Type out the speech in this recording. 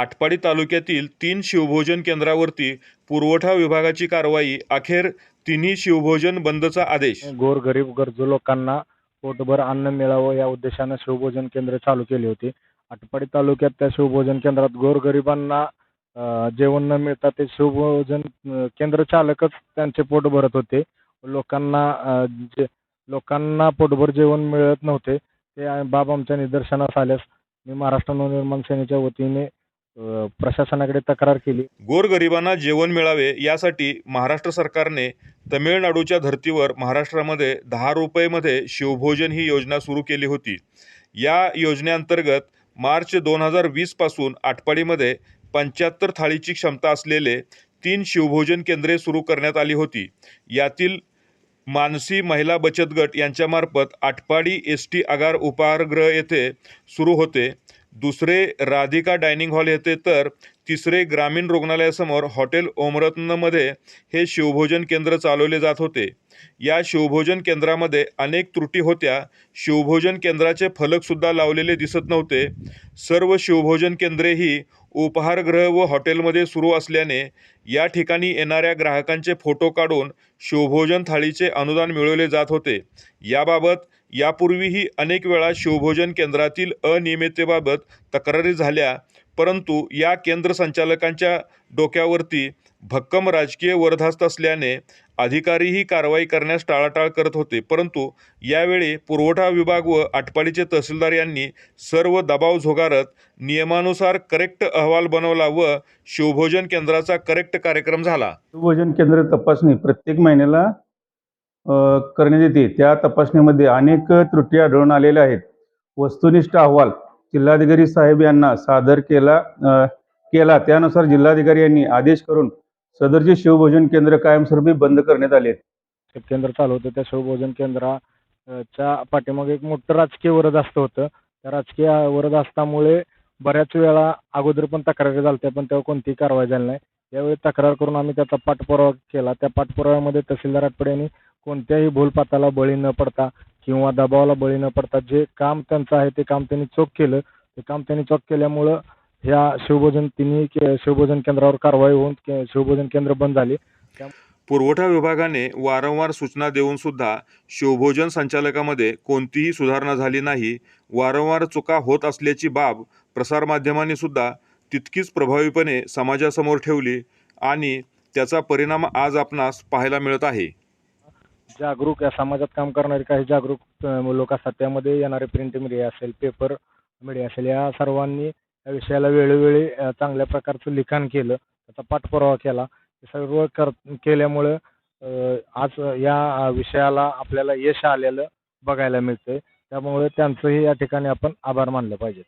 आटपाडी तालुक्यातील तीन शिवभोजन केंद्रावरती पुरवठा विभागाची कारवाई अखेर तिन्ही शिवभोजन बंदचा आदेश. गोरगरीब गरजू लोकांना पोटभर अन्न मिळावं या उद्देशानं शिवभोजन केंद्र चालू केली होती. आटपाडी तालुक्यात त्या शिवभोजन केंद्रात गोरगरिबांना जेवण न मिळता ते शिवभोजन केंद्र चालकच त्यांचे पोट भरत होते. लोकांना जे लोकांना पोटभर जेवण मिळत नव्हते. ते बाब आमच्या निदर्शनास आल्यास मी महाराष्ट्र नवनिर्माण सेनेच्या वतीने प्रशासनाकडे तक्रार केली. गोरगरिबांना जेवण मिळावे यासाठी महाराष्ट्र सरकारने तमिळनाडूच्या धर्तीवर महाराष्ट्रामध्ये दहा रुपयेमध्ये शिवभोजन ही योजना सुरू केली होती. या योजनेअंतर्गत मार्च दोन हजार वीसपासून आटपाडीमध्ये पंच्याहत्तर थाळीची क्षमता असलेले तीन शिवभोजन केंद्रे सुरू करण्यात आली होती. यातील मानसी महिला बचत गट यांच्यामार्फत आटपाडी एस टी आगार उपहारगृह येथे सुरू होते. दुसरे राधिका डायनिंग हॉल येथे तर तिसरे ग्रामीण रुग्णालयासमोर हॉटेल ओमरत्नमध्ये हे शिवभोजन केंद्र चालवले जात होते. या शिवभोजन केंद्रामध्ये अनेक त्रुटी होत्या. शिवभोजन केंद्राचे फलकसुद्धा लावलेले दिसत नव्हते. सर्व शिवभोजन केंद्रे ही उपहारगृह व हॉटेलमध्ये सुरू असल्याने या ठिकाणी येणाऱ्या ग्राहकांचे फोटो काढून शिवभोजन थाळीचे अनुदान मिळवले जात होते. याबाबत यापूर्वीही अनेक वेळा शिवभोजन केंद्रातील अनियमिततेबाबत तक्रारी झाल्या परंतु या केंद्र संचालकांच्या डोक्यावरती भक्कम राजकीय वरधास्त असल्याने अधिकारीही कारवाई करण्यास टाळाटाळ करत होते. परंतु यावेळी पुरवठा विभाग व आटपाडीचे तहसीलदार यांनी सर्व दबाव झोगारत नियमानुसार करेक्ट अहवाल बनवला व शिवभोजन केंद्राचा करेक्ट कार्यक्रम झाला. शिवभोजन केंद्र तपासणी प्रत्येक महिन्याला करण्यात येते. त्या तपासणीमध्ये अनेक त्रुटी आढळून आलेल्या आहेत. वस्तुनिष्ठ अहवाल जिल्हाधिकारी साहेब यांना सादर केला केला. त्यानुसार जिल्हाधिकारी यांनी आदेश करून सदरचे शिवभोजन केंद्र कायमस्वरूपी बंद करण्यात आले केंद्र चालू होतं. त्या शिवभोजन केंद्राच्या पाठीमागे एक मोठं राजकीय वरदहस्त होतं. त्या राजकीय वरदहस्तामुळे बऱ्याच वेळा अगोदर पण तक्रारी झाल्या पण तेव्हा कोणतीही कारवाई झाली नाही. यावेळी तक्रार करून आम्ही त्याचा पाठपुरावा केला. त्या पाठपुराव्यामध्ये तहसीलदार आठपडे यांनी कोणत्याही भूलपाताला बळी न पडता किंवा दबावाला बळी न पडता जे काम त्यांचं आहे ते काम त्यांनी चोख केलं. ते काम त्यांनी चोख केल्यामुळं ह्या शिवभोजन तिन्ही के- शिवभोजन केंद्रावर कारवाई होऊन के- शिवभोजन केंद्र बंद झाले. पुरवठा विभागाने वारंवार सूचना देऊन सुद्धा शिवभोजन संचालकामध्ये कोणतीही सुधारणा झाली नाही. वारंवार चुका होत असल्याची बाब प्रसारमाध्यमांनी सुद्धा तितकीच प्रभावीपणे समाजासमोर ठेवली आणि त्याचा परिणाम आज आपणास पाहायला मिळत आहे. जागरूक या समाजात काम करणारे काही जागरूक लोक असतात. त्यामध्ये येणारे प्रिंट मीडिया असेल पेपर मीडिया असेल या सर्वांनी या विषयाला वेळोवेळी चांगल्या प्रकारचं लिखाण केलं. त्याचा पाठपुरावा केला. सर्व कर केल्यामुळं आज या विषयाला आपल्याला यश आलेलं बघायला मिळतंय. त्यामुळे त्यांचंही या ठिकाणी आपण आभार मानलं पाहिजे.